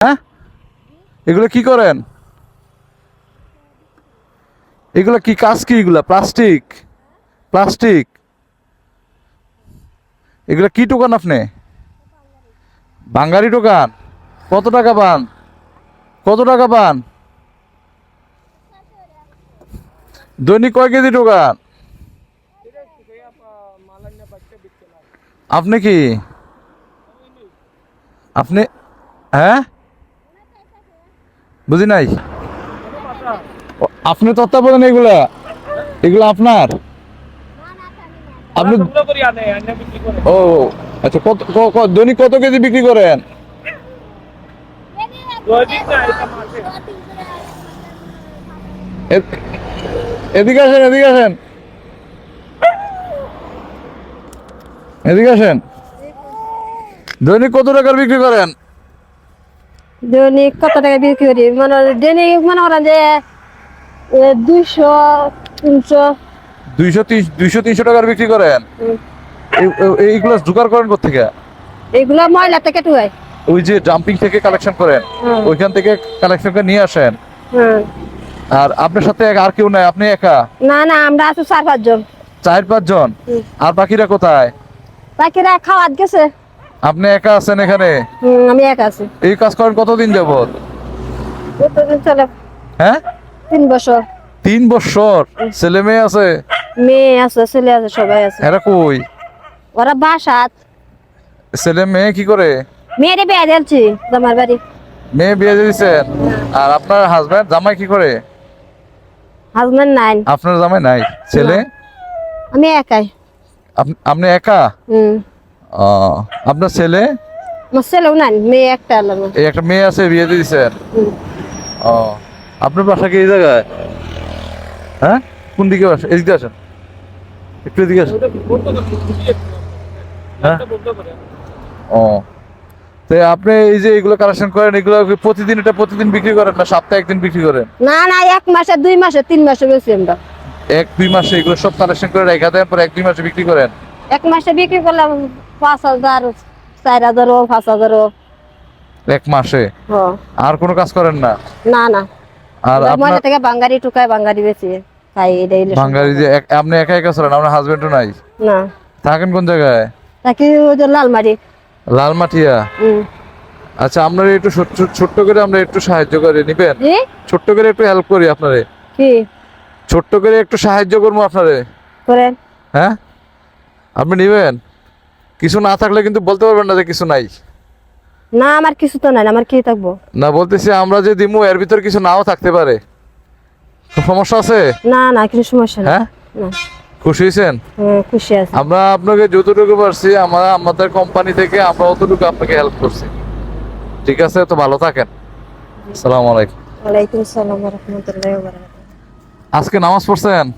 হ্যাঁ? এগুলো কি করেন? এগুলো কি কাজ কি এগুলা? প্লাস্টিক? প্লাস্টিক? এগুলো কি দোকান আপনি? বাঙ্গারি দোকান। কত টাকা পান? কত টাকা পান? দৈনিক কয় কেজি দোকান? আপনি কি? আপনি হ্যাঁ? বুঝি নাই? আপনি তত্ত্বাবধান এগুলা। এগুলো আপনার? আপনি ও আচ্ছা কত দৈনিক কত কেজি বিক্রি করেন? এদিকে আসেন এদিকে আসেন। এদিকে আসেন। দৈনিক কত টাকার বিক্রি করেন? দৈনিক কত টাকা বিক্রি করি? মানে দৈনিক মনে করেন যে দুইশো তিনশো। দুইশো দুইশো তিনশো টাকার বিক্রি করেন? এইগুলো জোগাড় করেন কোথেকে এগুলো ময়লা থেকে টুয়াই ওই যে জাম্পিং থেকে কালেকশন করেন ওইখান থেকে কালেকশন করে নিয়ে আসেন? আর আপনার সাথে আর কেউ নাই আপনি একা? না না আমরা আছি চার পাঁচজন। চার পাঁচজন। আর বাকিরা কোথায়? বাকিরা খাওয়াত গেছে। আপনি একা আছেন এখানে? আমি একা আছি। এই কাজ করেন কতদিন যাবত কতদিন চলে? হ্যাঁ? তিন বছর। তিন বছর? ছেলে মেয়ে আছে? মেয়ে আছে ছেলে আছে সবাই আছে। এরা কই? ওরা বাসাত। ছেলে মেয়ে কি করে? মেয়েরে বিয়ে দিয়েছি তোমার বাড়ি। মেয়ে বিয়ে দিয়ে দিচ্ছেন আর আপনার হাজবেন্ড জামাই কি করে? হাজবেন্ড নাই। আপনার জামাই নাই? ছেলে? আমি একাই। আপ- আপনি একা? হুম। আপনার ছেলে? আমার ছেলেও নাই মেয়ে একটা এই একটা মেয়ে আছে বিয়ে ও আপনার বাসা কি এই জায়গায়? হ্যাঁ? কোন দিকে বাসা? এদিকে আসেন। একটু এদিকে আসেন। হ্যাঁ? ও তো আপনি এই যে এগুলো কালেকশন করেন এগুলো প্রতিদিন এটা প্রতিদিন বিক্রি করেন না সপ্তাহে একদিন বিক্রি করেন? না না এক মাসে দুই মাসে তিন মাসে বেশি আমরা। এক দুই মাসে এগুলো সব কালেকশন করে রেখা দেন পর এক দুই মাসে বিক্রি করেন? এক মাসে বিক্রি করলাম পাঁচ হাজার চার হাজারও পাঁচ হাজারও। এক মাসে? আর কোনো কাজ করেন না? না না। আর আপনার থেকে বাঙ্গারি টুকায় বাঙ্গারি বেশি খাই এটাই বাঙালি যে আপনি একা একা চলেন আপনার হাজবেন্ডও নাই? না। থাকেন কোন জায়গায়? তাকে ওই যে লালমারি লালমাটিয়া? আচ্ছা আপনার একটু ছোট্ট ছোট্ট করে আমরা একটু সাহায্য করে নিবেন? ছোট্ট করে একটু হেল্প করি আপনারে। কি? ছোট্ট করে একটু সাহায্য করব আপনারে। করেন। হ্যাঁ? আপনি নিবেন? কিছু না থাকলে কিন্তু বলতে পারবেন না যে কিছু নাই। না আমার কিছু তো নাই আমার কি থাকব? না বলতেছি আমরা যে দিমু এর ভিতর কিছু নাও থাকতে পারে। তো সমস্যা আছে? না না কিছু সমস্যা হ্যাঁ? না। খুশি হয়েছেন? হুম, খুশি আছি। আমরা আপনাকে যতটুকু পারছি আমরা আমাদের কোম্পানি থেকে আমরা অতটুকু আপনাকে হেল্প করছি। ঠিক আছে তো ভালো থাকেন। আসসালামু আলাইকুম। ওয়ালাইকুম সালাম রহমতুল্লাহ আজকে নামাজ পড়ছেন?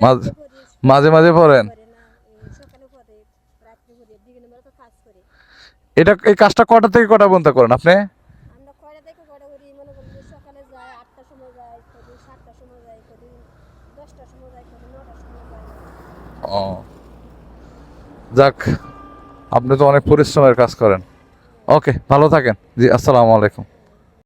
মাঝ- মাঝে মাঝে পড়েন। এটা এই কাজটা কটা থেকে কটা পর্যন্ত করেন আপনি? ও। যাক আপনি তো অনেক পরিশ্রমের কাজ করেন। ওকে ভালো থাকেন। জি আসসালামু আলাইকুম।